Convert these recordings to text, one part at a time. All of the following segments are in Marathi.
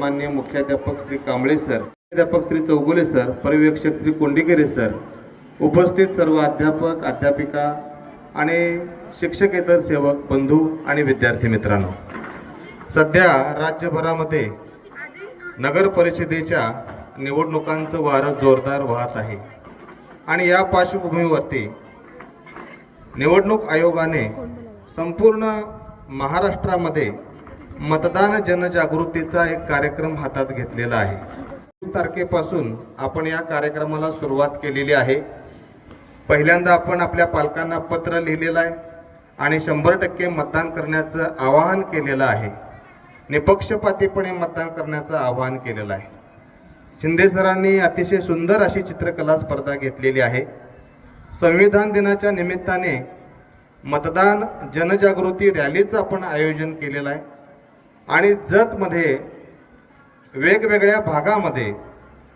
मान्य मुख्याध्यापक श्री कांबळे सर मुख्याध्यापक श्री चौगुले सर पर्यवेक्षक श्री कोंडिकेरे सर उपस्थित सर्व अध्यापक अध्यापिका आणि शिक्षकेतर सेवक बंधू आणि विद्यार्थी मित्रांनो. सध्या राज्यभरामध्ये नगर परिषदेच्या निवडणुकांचं वारं जोरदार वाहत आहे. आणि या पार्श्वभूमीवरती निवडणूक आयोगाने संपूर्ण महाराष्ट्रामध्ये मतदान जनजागृतीचा एक कार्यक्रम हातात घेतलेला आहे. वीस तारखेपासून आपण या कार्यक्रमाला सुरुवात केलेली आहे. पहिल्यांदा आपण आपल्या पालकांना पत्र लिहिलेलं आहे आणि शंभर टक्के मतदान करण्याचं आवाहन केलेलं आहे. निपक्षपातीपणे मतदान करण्याचं आवाहन केलेलं आहे. शिंदे सरांनी अतिशय सुंदर अशी चित्रकला स्पर्धा घेतलेली आहे. संविधान दिनाच्या निमित्ताने मतदान जनजागृती रॅलीचं आपण आयोजन केलेलं आहे. आणि जतमध्ये वेगवेगळ्या भागामध्ये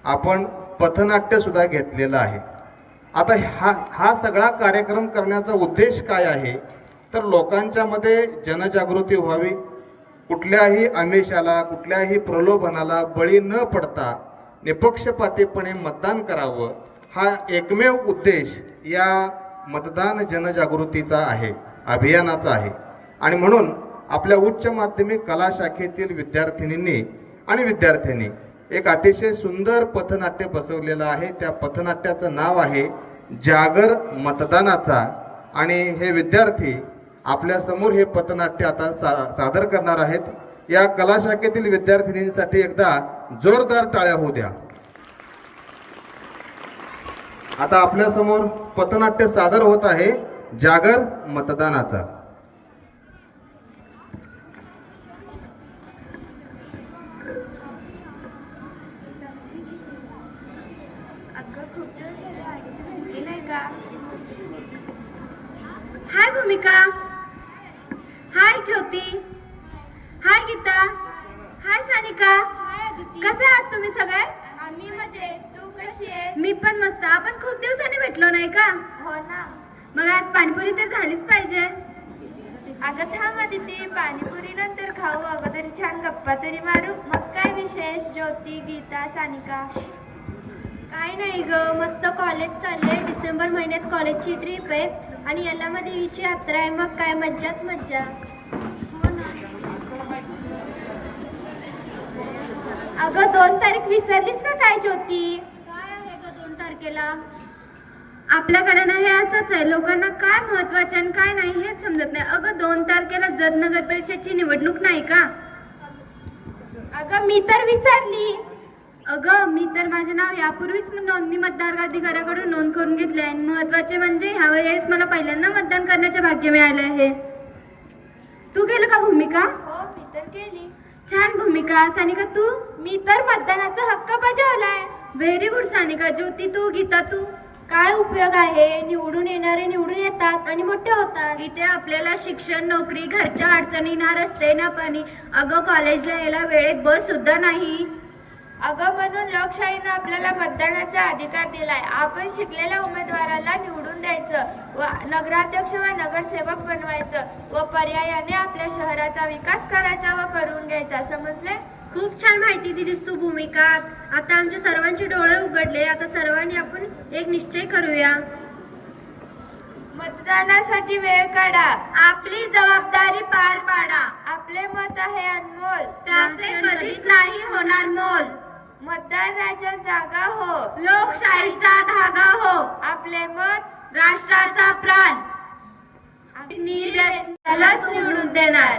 आपण पथनाट्यसुद्धा घेतलेलं आहे. आता हा हा सगळा कार्यक्रम करण्याचा उद्देश काय आहे? तर लोकांच्यामध्ये जनजागृती व्हावी. कुठल्याही आमिषाला कुठल्याही प्रलोभनाला बळी न पडता निपक्षपातीपणे मतदान करावं हा एकमेव उद्देश या मतदान जनजागृतीचा आहे अभियानाचा आहे. आणि म्हणून आपल्या उच्च माध्यमिक कला शाखेतील विद्यार्थिनींनी आणि विद्यार्थ्यांनी एक अतिशय सुंदर पथनाट्य बसवलेलं आहे. त्या पथनाट्याचं नाव आहे जागर मतदानाचा. आणि हे विद्यार्थी आपल्यासमोर हे पथनाट्य आता सा सादर करणार आहेत. या कला शाखेतील विद्यार्थिनींसाठी एकदा जोरदार टाळ्या होऊ द्या. आता आपल्यासमोर पथनाट्य सादर होत आहे जागर मतदानाचा. हाय भूमिका हाय ज्योती हाय गीता हाय सानिका कसे आहात तुम्ही सगळे? आम्ही म्हणजे तू कशी आहे मी पण मस्त. आपण खूप दिवसांनी भेटलो नाही का? हो ना. मग आज पाणीपुरी तर झालीच पाहिजे. अगं थांब आदिती पाणीपुरी नंतर खाऊ. अगोदर छान गप्पा तरी मारू. मग काय विशेष ज्योती गीता सानिका? काय नाही ग मस्त कॉलेज चाललंय. डिसेंबर महिन्यात कॉलेजची ट्रिप आहे. आणि याला देवीची यात्रा आहे. मग काय मज्जाच मज्जा. हो ना. अगं दोन तारीख विसरलीस का काय ज्योती? काय आहे ग दोन तारखेला? आपल्याकडे ना हे असंच आहे. लोकांना काय महत्त्वाचे आणि काय नाही हे समजत नाही. अगं दोन तारखेला जत नगर परिषदची निवडणूक नाही का? अगं मी तर विसरली. अगं मी तर माझे नाव यापूर्वीच नोंदणी मतदार अधिकाऱ्याकडून नोंद करून घेतले आहे आणि महत्त्वाचे म्हणजे ह्या वेळेस मला पहिल्यांदा मतदान करण्याचे भाग्य मिळाले आहे. तू केलं का भूमिका? हो मी तर केली छान भूमिका. सानिका तू? मी तर मतदानाचा हक्क बजावलाय. Very good Sanika Jyoti. तू गीता तू? काय उपयोग आहे? निवडून येणारे निवडून येतात आणि मोठे होतात. इथे आपल्याला शिक्षण नोकरी घरच्या अडचणी ना रस्ते ना पाणी अगं कॉलेजला यायला वेळेत बस सुद्धा नाही. अगं म्हणून लोकशाहीनं आपल्याला मतदानाचा अधिकार दिलाय. आपण शिकलेल्या उमेदवाराला निवडून द्यायचं व नगराध्यक्ष व नगरसेवक बनवायचं व पर्यायाने आपल्या शहराचा विकास करायचा व करून घ्यायचा. समजले? खूप छान माहिती दिलीस तू भूमिका आता आमच्या सर्वांचे डोळे उघडले. आता सर्वांनी आपण एक निश्चय करूया. मतदानासाठी वेळ काढा. आपली जबाबदारी पार पाडा. आपले मत आहे अनमोल. त्याचे कधीच नाही होणार मोल. मतदार राजा जागा हो. लोकशाहीचा धागा हो. आपले मत राष्ट्राचा प्राण. निवडून देणार.